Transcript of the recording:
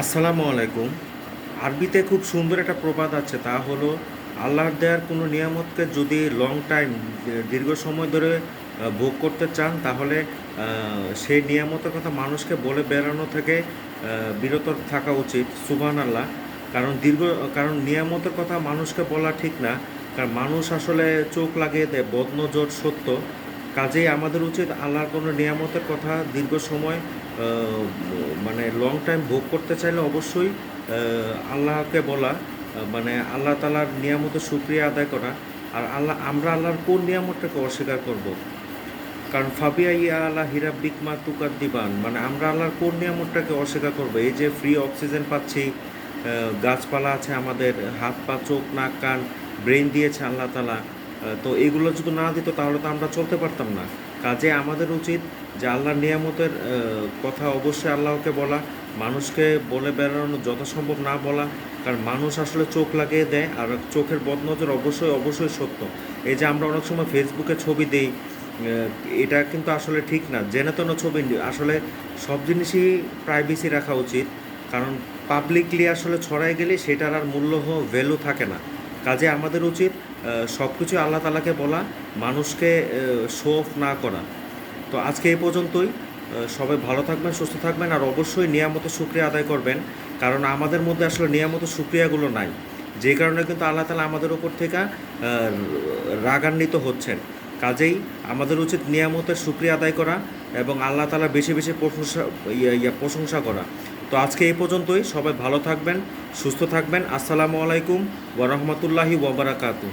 আসসালামু আলাইকুম। আরবিতে খুব সুন্দর একটা প্রবাদ আছে, তা হলো, আল্লাহর দেয়ার কোনো নিয়ামতকে যদি লং টাইম দীর্ঘ সময় ধরে ভোগ করতে চান, তাহলে সেই নিয়ামতের কথা মানুষকে বলে বেড়ানো থেকে বিরত থাকা উচিত সুবহান আল্লাহ কারণ দীর্ঘ, কারণ নিয়ামতের কথা মানুষকে বলা ঠিক না। কারণ মানুষ আসলে চোখ লাগিয়ে দেয়, বদনজর সত্য। কাজেই আমাদের উচিত আল্লাহর কোনো নিয়ামতের কথা দীর্ঘ সময় মানে লং টাইম ভোগ করতে চাইলে অবশ্যই আল্লাহকে বলা মানে আল্লাহ তালার নিয়ামতের সুক্রিয়া আদায় করা। আর আল্লাহ, আমরা আল্লাহর কোন নিয়ামতটাকে অস্বীকার করব। কারণ ফাবিয়া ইয়া আল্লাহ হিরা বিকমা তুকার দিবান মানে আমরা আল্লাহর কোন নিয়ামতটাকে অস্বীকার করব? এই যে ফ্রি অক্সিজেন পাচ্ছি গাছপালা আছে আমাদের, হাত পা, চোখ, নাক, কান ব্রেন দিয়েছে আল্লাহ তালা তো এগুলো যদি না দিত তাহলে তো আমরা চলতে পারতাম না। কাজে আমাদের উচিত যে আল্লাহর নিয়ামতের কথা অবশ্যই আল্লাহকে বলা, মানুষকে বলে বেড়ানো যথাসম্ভব না বলা, কারণ মানুষ আসলে চোখ লাগিয়ে দেয় আর চোখের বদনজর অবশ্যই অবশ্যই সত্য। এই যে আমরা অনেক সময় ফেসবুকে ছবি দিই এটা কিন্তু আসলে ঠিক না। জেনে তেন ছবি, আসলে সব জিনিসই প্রাইভেসি রাখা উচিত, কারণ পাবলিকলি আসলে ছড়াই গেলে সেটার আর মূল্য ভ্যালু থাকে না। কাজে আমাদের উচিত সব কিছু আল্লাহ তালাকে বলা, মানুষকে শো অফ না করা। তো আজকে এই পর্যন্তই। সবাই ভালো থাকবেন, সুস্থ থাকবেন, আর অবশ্যই নিয়ামত সুক্রিয়া আদায় করবেন, কারণ আমাদের মধ্যে আসলে নিয়ামত সুক্রিয়াগুলো নাই। যে কারণে কিন্তু আল্লাহ তালা আমাদের ওপর থেকে রাগান্বিত হচ্ছেন। কাজেই আমাদের উচিত নিয়ামতের সুক্রিয়া আদায় করা এবং আল্লাহ তালা বেশি বেশি প্রশংসা, ইয়া ইয়া, প্রশংসা করা। তো আজকে এই পর্যন্তই। সবাই ভালো থাকবেন সুস্থ থাকবেন। আসসালামু আলাইকুম ওরহমতুল্লাহি ওবরাকাতু